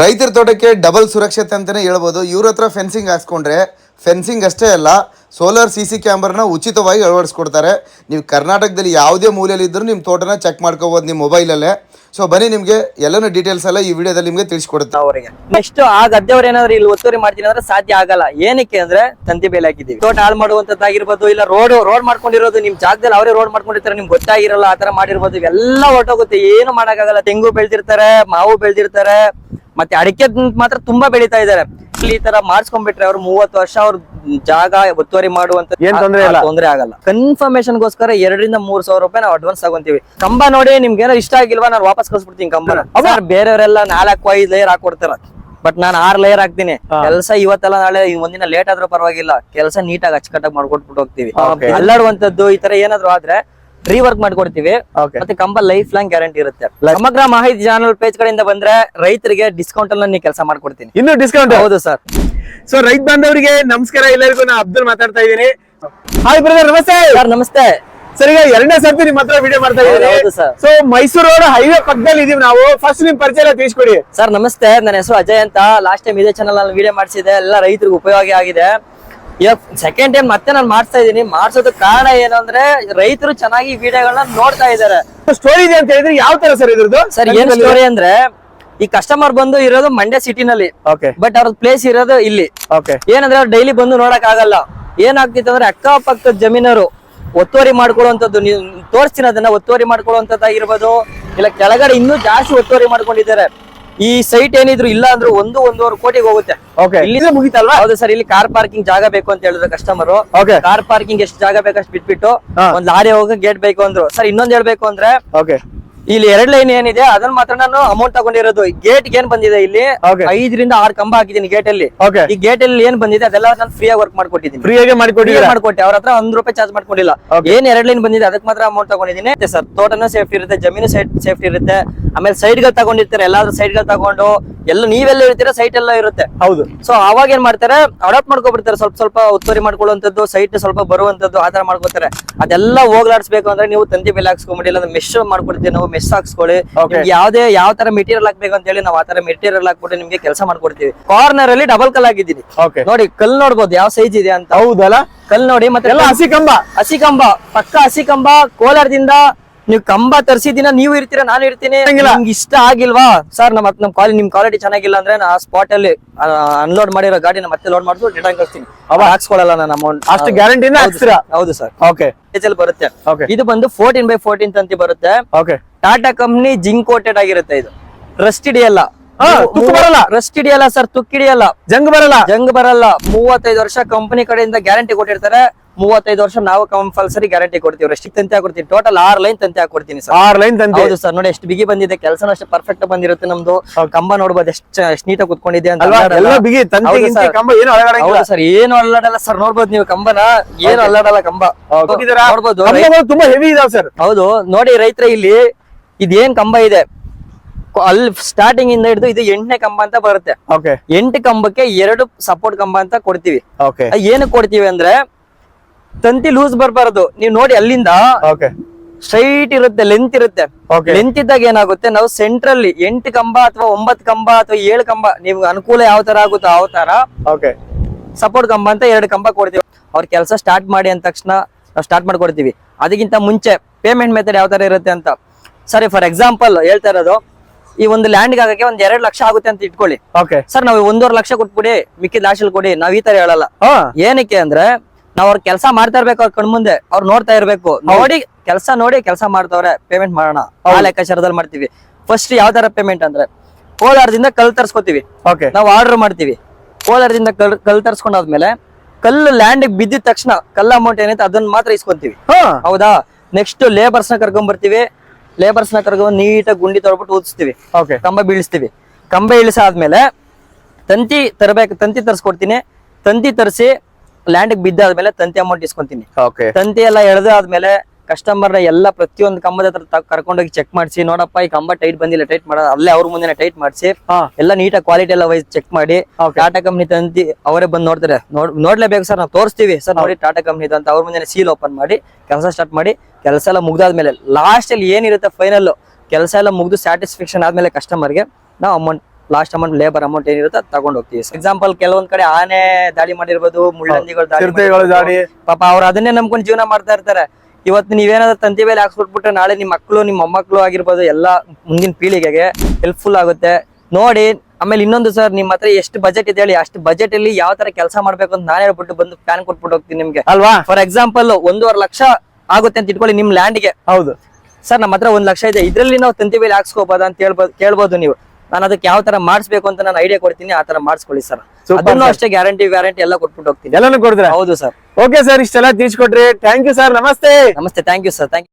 ರೈತರ ತೋಟಕ್ಕೆ ಡಬಲ್ ಸುರಕ್ಷತೆ ಅಂತಲೇ ಹೇಳ್ಬೋದು. ಇವ್ರ ಹತ್ರ ಫೆನ್ಸಿಂಗ್ ಹಾಕ್ಸ್ಕೊಂಡ್ರೆ ಫೆನ್ಸಿಂಗ್ ಅಷ್ಟೇ ಅಲ್ಲ ಸೋಲಾರ್ ಸಿ ಸಿ ಕ್ಯಾಮ್ರನ ಉಚಿತವಾಗಿ ಅಳವಡಿಸ್ಕೊಡ್ತಾರೆ. ನೀವು ಕರ್ನಾಟಕದಲ್ಲಿ ಯಾವುದೇ ಮೂಲೆಯಲ್ಲಿ ಇದ್ದರೂ ನಿಮ್ಮ ತೋಟನ ಚೆಕ್ ಮಾಡ್ಕೋಬೋದು ನಿಮ್ಮ ಮೊಬೈಲಲ್ಲೇ ಸೊ ಬನ್ನಿ ನಿಮಗೆ ಎಲ್ಲನೂ ಡೀಟೇಲ್ಸ್ ಎಲ್ಲ ಈ ವಿಡಿಯೋದಲ್ಲಿ ನಿಮಗೆ ತಿಳಿಸ್ಕೊಡುತ್ತೆ. ಅವರಿಗೆ. ನೆಕ್ಸ್ಟ್ ಆ ಗದ್ದೆಯವ್ರು ಏನಾದ್ರು ಇಲ್ಲಿ ಒತ್ತುವರಿ ಮಾಡ್ತೀನಿ ಅಂದ್ರೆ ಸಾಧ್ಯ ಆಗಲ್ಲ. ಏನಕ್ಕೆ ಅಂದ್ರೆ ತಂತಿ ಬೇಲೆ ಹಾಕಿದ್ದೀವಿ ತೋಟ ಹಾಳು ಮಾಡುವಂತದ್ದಾಗಿರ್ಬೋದು ಇಲ್ಲ ರೋಡ್ ರೋಡ್ ಮಾಡ್ಕೊಂಡಿರೋದು ನಿಮ್ ಜಾಗದಲ್ಲಿ ಅವರೇ ರೋಡ್ ಮಾಡ್ಕೊಂಡಿರ್ತಾರೆ, ನಿಮ್ಗೆ ಗೊತ್ತಾಗಿರಲ್ಲ ಆತರ ಮಾಡಿರ್ಬೋದು. ಇವೆಲ್ಲ ಹೊರಟೋಗುತ್ತೆ. ಏನು ಮಾಡೋಕ್ಕಾಗಲ್ಲ. ತೆಂಗು ಬೆಳೆದಿರ್ತಾರೆ, ಮಾವು ಬೆಳ್ದಿರ್ತಾರೆ. ಮತ್ತೆ ಅಡಿಕೆ ಮಾತ್ರ ತುಂಬಾ ಬೆಳೀತಾ ಇದ್ದಾರೆ. ಇಲ್ಲಿ ಈ ತರ ಮಾಡಿಸ್ಕೊಂಡ್ಬಿಟ್ರೆ ಅವ್ರು ಮೂವತ್ತು ವರ್ಷ ಅವ್ರ ಜಾಗ ಒತ್ತುವರಿ ಮಾಡುವಂತ ಏನ್ ತೊಂದ್ರೆ ಇಲ್ಲ. ತೊಂದ್ರೆ ಆಗಲ್ಲ. ಕನ್ಫರ್ಮೇಶನ್ ಗೋಸ್ಕರ ಎರಡರಿಂದ ಮೂರ್ ಸಾವಿರ ರೂಪಾಯಿ ನಾವು ಅಡ್ವಾನ್ಸ್ ತಗೊಂತೀವಿ. ಕಂಬ ನೋಡಿ ನಿಮ್ಗೆ ಏನೋ ಇಷ್ಟ ಆಗಿಲ್ವಾ ನಾನು ವಾಪಸ್ ಕಳ್ಸ್ಬಿಡ್ತೀನಿ ಕಂಬನ. ಬೇರೆಯವರೆಲ್ಲ ನಾಲ್ಕು ಐದು ಲೇಯರ್ ಹಾಕೊಡ್ತಾರ. ಬಟ್ ನಾನು ಆರ್ ಲೇಯರ್ ಹಾಕ್ತೀನಿ. ಕೆಲಸ ಇವತ್ತೆಲ್ಲ ನಾಳೆ ಒಂದಿನ ಲೇಟ್ ಆದ್ರೂ ಪರವಾಗಿಲ್ಲ. ಕೆಲಸ ನೀಟಾಗಿ ಅಚ್ಚುಕಟ್ಟಾಗಿ ಮಾಡ್ಕೊಟ್ಬಿಟ್ಟು ಹೋಗ್ತೀವಿ. ಅಲ್ಲಾಡುವಂತದ್ದು ಈ ತರ ಏನಾದ್ರು ಆದ್ರೆ ರೀವರ್ಕ್ ಮಾಡ್ಕೊಡ್ತೀವಿ. Okay. ಮತ್ತೆ ಕಂಬ ಲೈಫ್ ಲಾಂಗ್ ಗ್ಯಾರಂಟಿ ಇರುತ್ತೆ ಸಮಗ್ರ ಮಾಹಿತಿ ಚಾನಲ್ ಪೇಜ್ ಕಡೆಯಿಂದ ಬಂದ್ರೆ ರೈತರಿಗೆ ಡಿಸ್ಕೌಂಟ್ ಅಲ್ಲಿ ನೀವು ಕೆಲಸ ಮಾಡ್ಕೊಡ್ತೀನಿ. ಇನ್ನು ಡಿಸ್ಕೌಂಟ್ ಹೌದು ಸರ್ ಸೊ ರೈತ ಬಾಂಧವರಿಗೆ ನಮಸ್ಕಾರ. ಎಲ್ಲರಿಗೂ ನಾ ಅಬ್ದುಲ್ ಮಾತಾಡ್ತಾ ಇದ್ದೀನಿ. ಹಾಯ್ ಬ್ರದರ್ ನಮಸ್ತೆ. ಸರ್ ನಮಸ್ತೆ. ಸರ್ ಈಗ ಎರಡನೇ ಸರ್ತಿ ನಿಮ್ಮ ಹತ್ರ ವಿಡಿಯೋ ಮಾಡ್ತಾ ಇದ್ದೀನಿ. ಸೊ ಮೈಸೂರು ರೋಡ್ ಹೈವೇ ಪಕ್ಕದಲ್ಲಿ ಇದೀವಿ ನಾವು. ಫಸ್ಟ್ ನಿಮ್ ಪರಿಚಯ ತಿಳಿಸ್ಕೊಡಿ. ಸರ್ ನಮಸ್ತೆ. ನನ್ನ ಹೆಸರು ಅಜಯ್ ಅಂತ. ಲಾಸ್ಟ್ ಟೈಮ್ ಇದೇ ಚಾನಲ್ ನಾನು ವಿಡಿಯೋ ಮಾಡಿಸಿದೆ ಎಲ್ಲ ರೈತರಿಗೆ ಉಪಯೋಗ ಆಗಿದೆ. ಇವಾಗ ಸೆಕೆಂಡ್ ಟೈಮ್ ಮತ್ತೆ ನಾನು ಮಾಡ್ತಾ ಇದ್ದೀನಿ. ಮಾಡ್ಸೋದಕ್ಕೆ ಕಾರಣ ಏನು ಅಂದ್ರೆ ರೈತರು ಚೆನ್ನಾಗಿ ವಿಡಿಯೋಗಳನ್ನ ನೋಡ್ತಾ ಇದ್ದಾರೆ. ಸ್ಟೋರಿ ಇದೆ ಅಂತ ಹೇಳಿದ್ರೆ ಯಾವ ತರ ಸರ್ ಇದ್ರದ್ದು? ಸರ್ ಏನ್ ಸ್ಟೋರಿ ಅಂದ್ರೆ ಈ ಕಸ್ಟಮರ್ ಬಂದು ಇರೋದು ಮಂಡ್ಯ ಸಿಟಿನಲ್ಲಿ ಓಕೆ ಬಟ್ ಅವ್ರ ಪ್ಲೇಸ್ ಇರೋದು ಇಲ್ಲಿ. ಓಕೆ ಏನಂದ್ರೆ ಅವ್ರು ಡೈಲಿ ಬಂದು ನೋಡಕ್ ಆಗಲ್ಲ ಏನಾಗ್ತಿತ್ತು ಅಂದ್ರೆ ಅಕ್ಕಪಕ್ಕದ ಜಮೀನರು ಒತ್ತುವರಿ ಮಾಡ್ಕೊಳ್ಳುವಂಥದ್ದು ನೀವು ತೋರಿಸ್ತೀನಿ ಅದನ್ನ ಒತ್ತುವರಿ ಮಾಡ್ಕೊಳ್ಳುವಂಥದ್ದಾಗಿರ್ಬೋದು. ಇಲ್ಲ ಕೆಳಗಡೆ ಇನ್ನೂ ಜಾಸ್ತಿ ಒತ್ತುವರಿ ಮಾಡ್ಕೊಂಡಿದ್ದಾರೆ. ಈ ಸೈಟ್ ಏನಿದ್ರು ಇಲ್ಲ ಅಂದ್ರೆ ಒಂದು ಒಂದೂವರೆ ಕೋಟಿಗೆ ಹೋಗುತ್ತೆ. ಇಲ್ಲಿ- ಮುಗಿತಲ್ವಾ? ಹೌದು ಸರ್ ಇಲ್ಲಿ ಕಾರ್ ಪಾರ್ಕಿಂಗ್ ಜಾಗ ಬೇಕು ಅಂತ ಹೇಳಿದ್ರು ಕಸ್ಟಮರ್ ಓಕೆ ಕಾರ್ ಪಾರ್ಕಿಂಗ್ ಎಷ್ಟು ಜಾಗ ಬೇಕಷ್ಟು ಬಿಟ್ಬಿಟ್ಟು ಹಾ. ಒಂದ್ ಲಾರಿ ಹೋಗೋ ಗೇಟ್ ಬೇಕು ಅಂದ್ರು. ಸರ್ ಇನ್ನೊಂದ್ ಹೇಳ್ಬೇಕು ಅಂದ್ರೆ ಓಕೆ ಇಲ್ಲಿ ಎರಡ್ ಲೈನ್ ಏನಿದೆ ಅದನ್ನ ಮಾತ್ರ ನಾನು ಅಮೌಂಟ್ ತಗೊಂಡಿರೋದು. ಗೇಟ್ ಏನ್ ಬಂದಿದೆ ಇಲ್ಲಿ. ಐದರಿಂದ ಆರು ಕಂಬ ಹಾಕಿದ್ದೀನಿ ಗೇಟ್ ಅಲ್ಲಿ. ಈ ಗೇಟ್ ಅಲ್ಲಿ ಏನ್ ಬಂದಿದೆ ಅದೆಲ್ಲ ನಾನು ಫ್ರೀ ಆಗಿ ವರ್ಕ್ ಮಾಡ್ಕೊಟ್ಟಿದ್ದೀನಿ. ಫ್ರೀ ಆಗಿ ಮಾಡ್ಕೊಟ್ಟಿದ್ದೀನಿ ಮಾಡ್ಕೊಟ್ಟೆ. ಅವ್ರ ಹತ್ರ ಒಂದ್ ರೂಪಾಯಿ ಚಾರ್ಜ್ ಮಾಡ್ಕೊಂಡಿಲ್ಲ. ಏನ್ ಎರಡ್ ಲೈನ್ ಬಂದಿದೆ ಅದಕ್ಕೆ ಮಾತ್ರ ಅಮೌಂಟ್ ತಗೊಂಡಿದ್ದೀನಿ. ಸರ್ ತೋಟನೂ ಸೇಫ್ಟಿ ಇರುತ್ತೆ ಜಮೀನು ಸೇಫ್ಟಿ ಇರುತ್ತೆ. ಆಮೇಲೆ ಸೈಡ್ಗಳು ತಗೊಂಡಿರ್ತಾರೆ ಎಲ್ಲಾದ್ರೂ ಸೈಡ್ಗಳು ತಗೊಂಡು. ಎಲ್ಲ ನೀವೆಲ್ಲ ಇರ್ತೀರಾ ಸೈಟ್ ಎಲ್ಲ ಇರುತ್ತೆ. ಹೌದು. ಸೊ ಅವಾಗ ಏನ್ ಮಾಡ್ತಾರೆ ಅಡಾಪ್ಟ್ ಮಾಡ್ಕೊಬಿಡ್ತಾರೆ ಸ್ವಲ್ಪ ಸ್ವಲ್ಪ ಒತ್ತುವರಿ ಮಾಡ್ಕೊಳ್ಳುವಂಥದ್ದು ಸೈಟ್ ಸ್ವಲ್ಪ ಬರುವಂತದ್ದು ಆತರ ತರ ಮಾಡ್ಕೋತಾರೆ. ಅದೆಲ್ಲ ಹೋಗ್ಲಾಡ್ಸ್ಬೇಕು ಅಂದ್ರೆ ನೀವು ತಂತಿ ಬೆಲೆ ಹಾಕ್ಸ್ಕೊಂಬಿಡಿ ಇಲ್ಲ ಮೆಶ್ ಮಾಡ್ಕೊಡ್ತೀವಿ ನಾವು ಮೆಶ್ ಹಾಕ್ಸ್ಕೊಳ್ಳಿ? ಯಾವ್ದೇ ಯಾವ ತರ ಮೆಟೀರಿಯಲ್ ಹಾಕ್ಬೇಕು ಅಂತ ಹೇಳಿ ನಾವು ಆ ತರ ಮೆಟೀರಿಯಲ್ ಹಾಕ್ಬಿಟ್ಟು ನಿಮ್ಗೆ ಕೆಲಸ ಮಾಡ್ಕೊಡ್ತೀವಿ. ಕಾರ್ನರ್ ಅಲ್ಲಿ ಡಬಲ್ ಕಲ್ ಆಗಿದ್ದೀನಿ. ಓಕೆ ನೋಡಿ ಕಲ್ ನೋಡ್ಬೋದು ಯಾವ ಸೈಜ್ ಇದೆ ಅಂತ. ಹೌದಲ್ಲ? ಕಲ್ ನೋಡಿ ಮತ್ತೆ ಹಸಿ ಕಂಬ. ಹಸಿ ಕಂಬ. ಪಕ್ಕ ಹಸಿ ಕಂಬ ಕೋಲಾರದಿಂದ ನೀವು ಕಂಬ ತರ್ಸಿದಿನ ನೀವು ಇರ್ತೀರಾ ನಾನು ಇರ್ತೀನಿ. ನಿಮ್ಗೆ ಇಷ್ಟ ಆಗಿಲ್ವಾ? ಸರ್ ನಮ್ಮ ನಮ್ ಕ್ವಾಲಿ ನಿಮ್ ಕ್ವಾಲಿಟಿ ಚೆನ್ನಾಗಿಲ್ಲ ಅಂದ್ರೆ ನಾ ಸ್ಪಾಟ್ ಅಲ್ಲಿ ಅನ್ಲೋಡ್ ಮಾಡಿರೋ ಗಾಡಿನ ಮತ್ತೆ ಲೋಡ್ ಮಾಡ್ಬಿಟ್ಟು ರಿಟರ್ನ್ ಕಳಿಸ್ತೀನಿ. ಅವಾಗ ಹಾಕ್ಸ್ಕೊಳ್ಳಲ್ಲ ನಾನು ಅಮೌಂಟ್ ಅಷ್ಟು ಗ್ಯಾರಂಟಿನ ಹಾಕ್ತೀರಾ ಹೌದು ಸರ್ ಓಕೆ ಬರುತ್ತೆ. ಇದು ಬಂದು ಫೋರ್ಟೀನ್ ಬೈ ಫೋರ್ಟೀನ್ ತಂತಿ ಬರುತ್ತೆ. Okay Tata company zinc coated ಆಗಿರುತ್ತೆ ಇದು. ರಸ್ಟ್ ಹಿಡಿಯಲ್ಲ. ಬರಲ್ಲ. ರಸ್ಟ್ ಹಿಡಿಯಲ್ಲ ಸರ್ ತುಕ್ ಹಿಡಿಯಲ್ಲ. ಜಂಗ್ ಬರಲ್ಲ. ಜಂಗ್ ಬರಲ್ಲ. ಮೂವತ್ತೈದು ವರ್ಷ ಕಂಪನಿ ಕಡೆಯಿಂದ ಗ್ಯಾರಂಟಿ ಕೊಟ್ಟಿರ್ತಾರೆ. ಮೂವತ್ತೈದು ವರ್ಷ ನಾವು ಕಂಪಲ್ಸರಿ ಗ್ಯಾರಂಟಿ ಕೊಡ್ತೀವಿ. ರಸ್ಟ್ ತಂತಿ ಹಾಕೊಡ್ತೀವಿ. ಟೋಟಲ್ ಆರ್ ಲೈನ್ ತಂತಿ ಹಾಕೊಡ್ತೀನಿ ಸರ್ ಆರ್ ಲೈನ್ ತಂತಿ. ಹೌದು ಸರ್ ನೋಡಿ ಎಷ್ಟು ಬಿಗಿ ಬಂದಿದೆ. ಕೆಲಸ ಅಷ್ಟು ಪರ್ಫೆಕ್ಟ್ ಬಂದಿರುತ್ತೆ ನಮ್ದು. ಕಂಬ ನೋಡಬಹುದು ಎಷ್ಟು ಎಷ್ಟು ನೀಟಾಗಿ ಕುತ್ಕೊಂಡಿದೆ ಅಂತ ಹೌದು ಸರ್ ಏನು ಅಲ್ಲಾಡಲ್ಲ ಸರ್ ನೋಡ್ಬೋದು ನೀವು ಕಂಬನ. ಏನು ಅಲ್ಲಾಡಲ್ಲ ಕಂಬ. ನೋಡ್ಬೋದು. ತುಂಬಾ ಹೆವಿ ಇದಾವ ಸರ್ ಹೌದು. ನೋಡಿ ರೈತರ ಇಲ್ಲಿ ಇದೇನ್ ಕಂಬ ಇದೆ? ಅಲ್ಲಿ ಸ್ಟಾರ್ಟಿಂಗ್ ಇಂದ ಹಿಡಿದು ಇದು ಎಂಟನೇ ಕಂಬ ಅಂತ ಬರುತ್ತೆ. ಎಂಟು ಕಂಬಕ್ಕೆ ಎರಡು ಸಪೋರ್ಟ್ ಕಂಬ ಅಂತ ಕೊಡ್ತೀವಿ. ಏನಕ್ಕೆ ಕೊಡ್ತೀವಿ ಅಂದ್ರೆ ತಂತಿ ಲೂಸ್ ಬರ್ಬಾರ್ದು. ನೀವು ನೋಡಿ ಅಲ್ಲಿಂದ ಸ್ಟ್ರೈಟ್ ಇರುತ್ತೆ ಲೆಂತ್ ಇರುತ್ತೆ. ಲೆಂತ್ ಇದ್ದಾಗ ಏನಾಗುತ್ತೆ? ನಾವು ಸೆಂಟ್ರಲ್ಲಿ ಎಂಟು ಕಂಬ ಅಥವಾ ಒಂಬತ್ ಕಂಬ ಅಥವಾ ಏಳು ಕಂಬ ನಿಮ್ಗೆ ಅನುಕೂಲ ಯಾವ ತರ ಆಗುತ್ತೋ ಯಾವ ತರ ಓಕೆ ಸಪೋರ್ಟ್ ಕಂಬ ಅಂತ ಎರಡು ಕಂಬ ಕೊಡ್ತೀವಿ. ಅವ್ರ ಕೆಲಸ ಸ್ಟಾರ್ಟ್ ಮಾಡಿ ಅಂದ ತಕ್ಷಣ ನಾವು ಸ್ಟಾರ್ಟ್ ಮಾಡ್ಕೊಡ್ತೀವಿ. ಅದಕ್ಕಿಂತ ಮುಂಚೆ ಪೇಮೆಂಟ್ ಮೆಥಡ್ ಯಾವ ತರ ಇರುತ್ತೆ ಅಂತ. ಸರಿ ಫಾರ್ ಎಕ್ಸಾಂಪಲ್ ಹೇಳ್ತಾ ಇರೋದು ಈ ಒಂದು ಲ್ಯಾಂಡ್ ಆಗಕ್ಕೆ ಒಂದ್ ಎರಡು ಲಕ್ಷ ಆಗುತ್ತೆ ಅಂತ ಇಟ್ಕೊಳ್ಳಿ. ಓಕೆ ಸರ್ ನಾವು ಒಂದೂವರೆ ಲಕ್ಷ ಕೊಟ್ಬಿಡಿ ಮಿಕ್ಕಿದ ಆಶಲ್ ಕೊಡಿ ನಾವ್ ಈ ತರ ಹೇಳಲ್ಲ. ಏನಕ್ಕೆ ಅಂದ್ರೆ ನಾವ್ ಅವ್ರ ಕೆಲಸ ಮಾಡ್ತಾ ಇರ್ಬೇಕು ಅವ್ರ ಕಣ್ಮುಂದೆ ಅವ್ರು ನೋಡ್ತಾ ಇರ್ಬೇಕು. ನೋಡಿ ಕೆಲಸ ನೋಡಿ ಕೆಲಸ ಮಾಡ್ತವ್ರೆ ಪೇಮೆಂಟ್ ಮಾಡೋಣ. ಆ ಲೆಕ್ಕಾಚಾರದಲ್ಲಿ ಮಾಡ್ತೀವಿ. ಫಸ್ಟ್ ಯಾವ ತರ ಪೇಮೆಂಟ್ ಅಂದ್ರೆ ಕೋಲಾರದಿಂದ ಕಲ್ ತರ್ಸ್ಕೊತೀವಿ. ಓಕೆ ನಾವು ಆರ್ಡರ್ ಮಾಡ್ತೀವಿ. ಕೋಲಾರದಿಂದ ಕಲ್ ಕಲ್ ತರ್ಸ್ಕೊಂಡಾದ್ಮೇಲೆ ಕಲ್ಲು ಲ್ಯಾಂಡ್ ಬಿದ್ದಿದ ತಕ್ಷಣ ಕಲ್ಲ ಅಮೌಂಟ್ ಏನೈತೆ ಅದನ್ನ ಮಾತ್ರ ಇಸ್ಕೊಂತೀವಿ. ಹೌದಾ? ನೆಕ್ಸ್ಟ್ ಲೇಬರ್ಸ್ನ ಕರ್ಕೊಂಡ್ ಬರ್ತೀವಿ ಲೇಬರ್ಸ್ನ ಕರ್ಕೊಂಡ್ ನೀಟಾಗಿ ಗುಂಡಿ ತೊಳ್ಬಿಟ್ಟು ಊದಿಸ್ತೀವಿ. ಓಕೆ ಕಂಬ ಬೀಳಿಸ್ತೀವಿ. ಕಂಬ ಇಳಿಸಾದ್ಮೇಲೆ ತಂತಿ ತರಬೇಕು ತಂತಿ ತರಿಸ್ಕೊಡ್ತೀನಿ. ತಂತಿ ತರಿಸಿ ಲ್ಯಾಂಡ್ ಬಿದ್ದಾದ್ಮೇಲೆ ತಂತಿ ಅಮೌಂಟ್ ಇಸ್ಕೊಂತೀನಿ. ಓಕೆ ತಂತಿ ಎಲ್ಲ ಎಳೆದು ಆದ್ಮೇಲೆ ಕಸ್ಟಮರ್ ಎಲ್ಲ ಪ್ರತಿಯೊಂದು ಕಂಬದ ಹತ್ರ ಕರ್ಕೊಂಡೋಗಿ ಚೆಕ್ ಮಾಡಿಸಿ ನೋಡಪ್ಪ ಈ ಕಂಬ ಟೈಟ್ ಬಂದಿಲ್ಲ ಟೈಟ್ ಮಾಡ ಅಲ್ಲೇ ಅವ್ರ ಮುಂದೆ ಟೈಟ್ ಮಾಡಿಸಿ ಹಾ. ಎಲ್ಲ ನೀಟಾಗಿ ಕ್ವಾಲಿಟಿ ಎಲ್ಲ ವೈಸ್ ಚೆಕ್ ಮಾಡಿ ಟಾಟಾ ಕಂಪ್ನಿ ತಂತಿ ಅವರೇ ಬಂದು ನೋಡ್ತಾರೆ. ನೋಡ್ಲೇಬೇಕು ಸರ್ ನಾವು ತೋರಿಸ್ತೀವಿ. ಸರ್ ನೋಡಿ ಟಾಟಾ ಕಂಪ್ನಿ ಅಂತ ಅವ್ರ ಮುಂದೆ ಸೀಲ್ ಓಪನ್ ಮಾಡಿ ಕೆಲಸ ಸ್ಟಾರ್ಟ್ ಮಾಡಿ ಕೆಲಸ ಎಲ್ಲ ಮುಗ್ದಾದ್ಮೇಲೆ ಲಾಸ್ಟ್ ಅಲ್ಲಿ ಏನಿರುತ್ತೆ ಫೈನಲ್ ಕೆಲಸ ಎಲ್ಲ ಮುಗ್ದು ಸ್ಯಾಟಿಸ್ಫ್ಯಾಕ್ಷನ್ ಆದ್ಮೇಲೆ ಕಸ್ಟಮರ್ಗೆ ನಾವು amount last amount labour amount ಏನಿರುತ್ತೆ ತಗೊಂಡ್ ಹೋಗ್ತೀವಿ ಎಕ್ಸಾಂಪಲ್ ಕೆಲವೊಂದ್ ಕಡೆ ಆನೆ ದಾಳಿ ಮಾಡಿರ್ಬೋದು ಮುಳ್ಳಂದಿಗಳು ದಾಳಿ. ಪಾಪ ಅವ್ರು ಅದನ್ನೇ ನಂಬ್ಕೊಂಡು ಜೀವನ ಮಾಡ್ತಾ ಇರ್ತಾರೆ. ಇವತ್ತು ನೀವೇನಾದ್ರೂ ತಂತಿ ಬೇಲೆ ಹಾಕ್ಸ್ಬಿಟ್ಬಿಟ್ರೆ ನಾಳೆ ನಿಮ್ಮ ಮಕ್ಕಳು ನಿಮ್ಮ ಮೊಮ್ಮಕ್ಕಳು ಆಗಿರ್ಬೋದು ಎಲ್ಲ ಮುಂದಿನ ಪೀಳಿಗೆಗೆ ಹೆಲ್ಪ್ಫುಲ್ ಆಗುತ್ತೆ. ನೋಡಿ ಆಮೇಲೆ ಇನ್ನೊಂದು ಸರ್ ನಿಮ್ಮ ಹತ್ರ ಎಷ್ಟು ಬಜೆಟ್ ಇದೆ ಹೇಳಿ. ಅಷ್ಟು ಬಜೆಟ್ ಅಲ್ಲಿ ಯಾವ ತರ ಕೆಲಸ ಮಾಡ್ಬೇಕು ಅಂತ ನಾನು ಹೇಳ್ಬಿಟ್ಟು ಬಂದು ಪ್ಲಾನ್ ಕೊಟ್ಬಿಟ್ಟು ಹೋಗ್ತೀನಿ ನಿಮ್ಗೆ. ಅಲ್ವಾ? ಫಾರ್ ಎಕ್ಸಾಂಪಲ್ ಒಂದೂವರೆ ಲಕ್ಷ ಆಗುತ್ತೆ ಅಂತ ಇಟ್ಕೊಳ್ಳಿ ನಿಮ್ ಲ್ಯಾಂಡ್ಗೆ ಹೌದು. ಸರ್ ನಮ್ಮ ಹತ್ರ ಒಂದ್ ಲಕ್ಷ ಇದೆ. ಇದ್ರಲ್ಲಿ ನಾವು ತಂತಿ ಬೇಲಿ ಹಾಕ್ಸ್ಕೋಬೋದ ಅಂತ ಹೇಳ್ಬೋದು ಕೇಳ್ಬೋದು ನೀವು. ನಾನು ಅದಕ್ಕೆ ಯಾವ ತರ ಮಾಡಿಸ್ಬೇಕು ಅಂತ ನಾನು ಐಡಿಯಾ ಕೊಡ್ತೀನಿ ಆ ತರ ಮಾಡಿಸ್ಕೊಳ್ಳಿ ಸರ್. ಅದನ್ನು ಅಷ್ಟೇ ಗ್ಯಾರಂಟಿ ವ್ಯಾರಂಟಿ ಎಲ್ಲ ಕೊಟ್ಬಿಟ್ಟು ಹೋಗ್ತೀನಿ. ಎಲ್ಲಾನು ಕೊಡ್ತೀರಾ? ಹೌದು ಸರ್. ಓಕೆ ಸರ್ ಇಷ್ಟೆಲ್ಲ ತಿಳಿಸ್ಕೊಟ್ರಿ. ಥ್ಯಾಂಕ್ ಯು ಸರ್ ನಮಸ್ತೆ. ನಮಸ್ತೆ thank you sir thank you